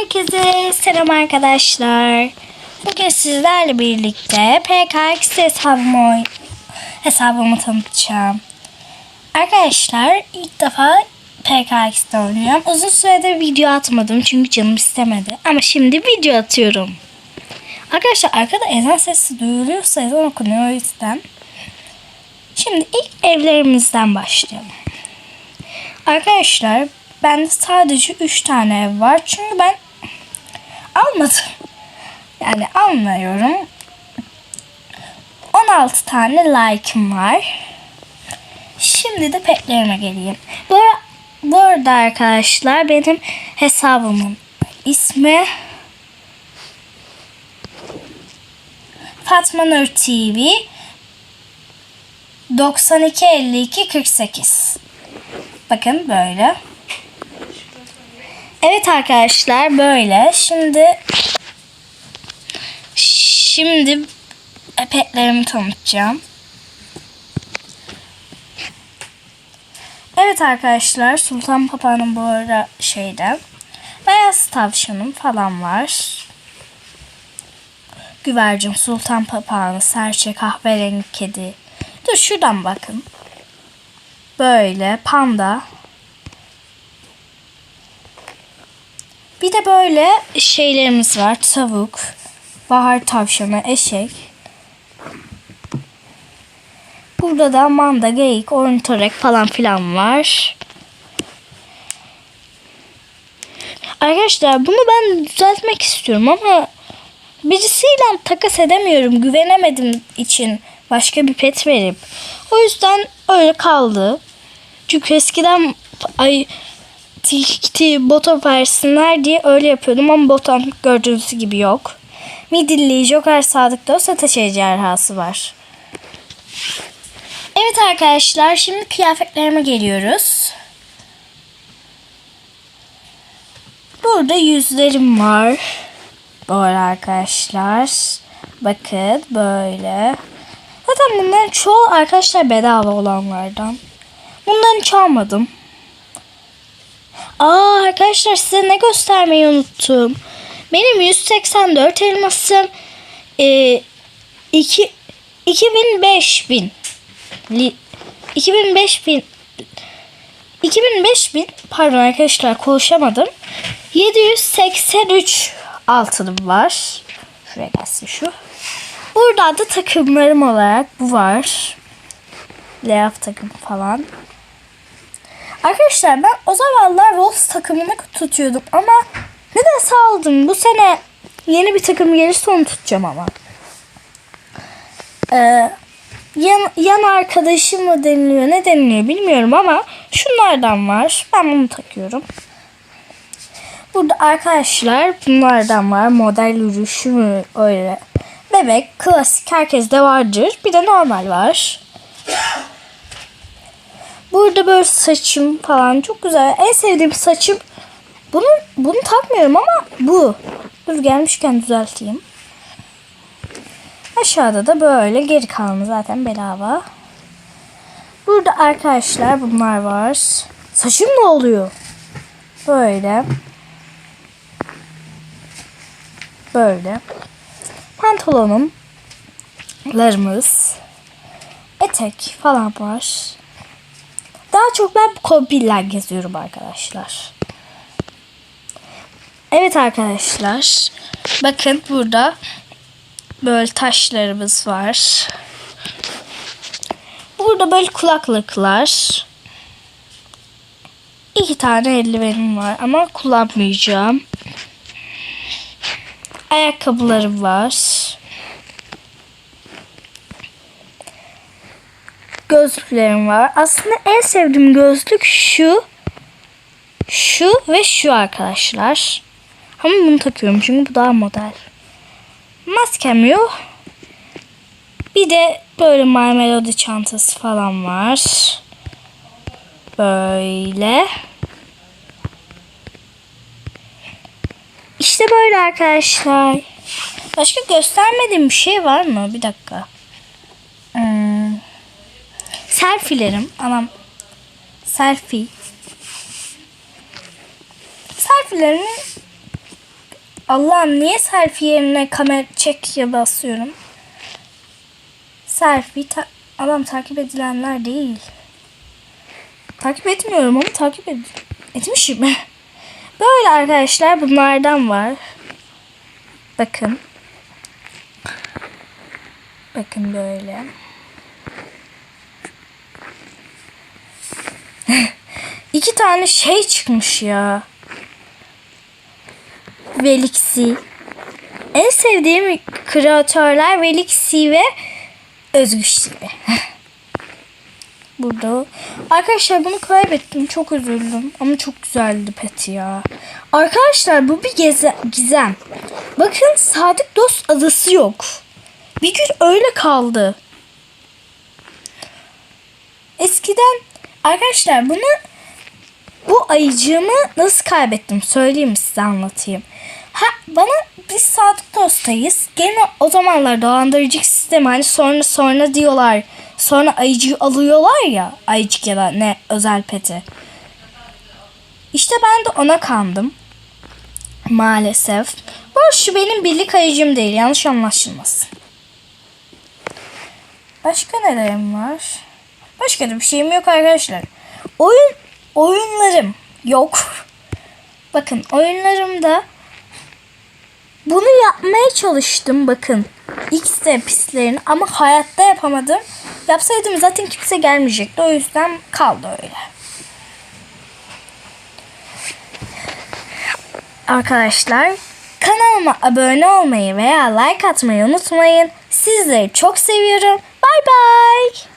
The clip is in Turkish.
Herkese selam arkadaşlar. Bugün sizlerle birlikte PKX hesabımı, hesabımı tanıtacağım. Arkadaşlar ilk defa PKX'de oynuyorum. Uzun süredir video atmadım çünkü canım istemedi. Ama şimdi video atıyorum. Arkadaşlar arkada ezan sesi duyuluyorsa ezan okunuyor o yüzden. Şimdi ilk evlerimizden başlayalım. Arkadaşlar bende sadece 3 tane ev var. Çünkü ben almadım. Yani almıyorum. 16 tane like'ım var. Şimdi de petlerime geleyim. Bu, bu arada arkadaşlar benim hesabımın ismi Fatma Nur TV 9252 48 Bakın böyle. Evet arkadaşlar böyle. Şimdi şimdi petlerimi tanıtacağım. Evet arkadaşlar Sultan Papa'nın bu ara şeyde beyaz tavşanım falan var. Güvercin, sultan papağanı, serçe, kahverengi kedi. Dur şuradan bakın. Böyle panda. Bir de böyle şeylerimiz var. Tavuk, bahar tavşanı, eşek. Burada da manda, geyik, ornitorek falan filan var. Arkadaşlar bunu ben düzeltmek istiyorum ama birisiyle takas edemiyorum. Güvenemedim için başka bir pet verip. O yüzden öyle kaldı. Çünkü eskiden ay bota versinler diye öyle yapıyordum ama botan gördüğünüz gibi yok. Midilli Joker Sadık da olsa taş ejderhası var. Evet arkadaşlar şimdi kıyafetlerime geliyoruz. Burada yüzlerim var. Böyle arkadaşlar. Bakın böyle. Zaten bunların çoğu arkadaşlar bedava olanlardan. Bundan hiç almadım. Aa arkadaşlar size ne göstermeyi unuttum. Benim 184 elmasım e, 2 2005 bin li, 2005 bin 2005 bin pardon arkadaşlar konuşamadım. 783 altınım var. Şuraya gelsin şu. Burada da takımlarım olarak bu var. Layoff takım falan. Arkadaşlar ben o zamanlar Wolves takımını tutuyordum ama neden saldım? Bu sene yeni bir takım gelirse onu tutacağım ama. Ee, yan, yan arkadaşım mı deniliyor ne deniliyor bilmiyorum ama şunlardan var. Ben bunu takıyorum. Burada arkadaşlar bunlardan var. Model yürüyüşü mü öyle. Bebek, klasik herkeste vardır. Bir de normal var. Burada böyle saçım falan çok güzel. En sevdiğim saçım bunu bunu takmıyorum ama bu. Dur gelmişken düzelteyim. Aşağıda da böyle geri kalanı zaten bedava. Burada arkadaşlar bunlar var. Saçım ne oluyor? Böyle. Böyle. Pantolonum. Larımız. Etek falan var. Daha çok ben kombinler geziyorum arkadaşlar. Evet arkadaşlar. Bakın burada böyle taşlarımız var. Burada böyle kulaklıklar. İki tane eldivenim var ama kullanmayacağım. Ayakkabılarım var. Gözlüklerim var. Aslında en sevdiğim gözlük şu. Şu ve şu arkadaşlar. Ama bunu takıyorum çünkü bu daha model. Maskem yok. Bir de böyle My Melody çantası falan var. Böyle. İşte böyle arkadaşlar. Başka göstermediğim bir şey var mı? Bir dakika. Selfilerim. Anam. Selfie. Selfie'lerimi Allah'ım niye selfie yerine kamera çek basıyorum? Selfie ta- Allah'ım takip edilenler değil. Takip etmiyorum ama takip ed etmişim. Böyle arkadaşlar bunlardan var. Bakın. Bakın böyle. İki tane şey çıkmış ya. Velixi. En sevdiğim kreatörler Velixi ve Özgür Şive. Burada. Arkadaşlar bunu kaybettim. Çok üzüldüm. Ama çok güzeldi peti ya. Arkadaşlar bu bir gizem. Bakın Sadık Dost adası yok. Bir gün öyle kaldı. Eskiden arkadaşlar bunu bu ayıcığımı nasıl kaybettim söyleyeyim size anlatayım. Ha, bana biz Sadık Dost'tayız. Gene o zamanlar dolandırıcı sistemi hani sonra sonra diyorlar. Sonra ayıcığı alıyorlar ya. Ayıcık ya da ne özel peti. İşte ben de ona kandım. Maalesef. Bu şu benim birlik ayıcım değil. Yanlış anlaşılmasın. Başka nelerim var? Başka da bir şeyim yok arkadaşlar. Oyun oyunlarım yok. Bakın oyunlarımda bunu yapmaya çalıştım bakın. X de pislerini ama hayatta yapamadım. Yapsaydım zaten kimse gelmeyecekti. O yüzden kaldı öyle. Arkadaşlar kanalıma abone olmayı veya like atmayı unutmayın. Sizleri çok seviyorum. Bay bay.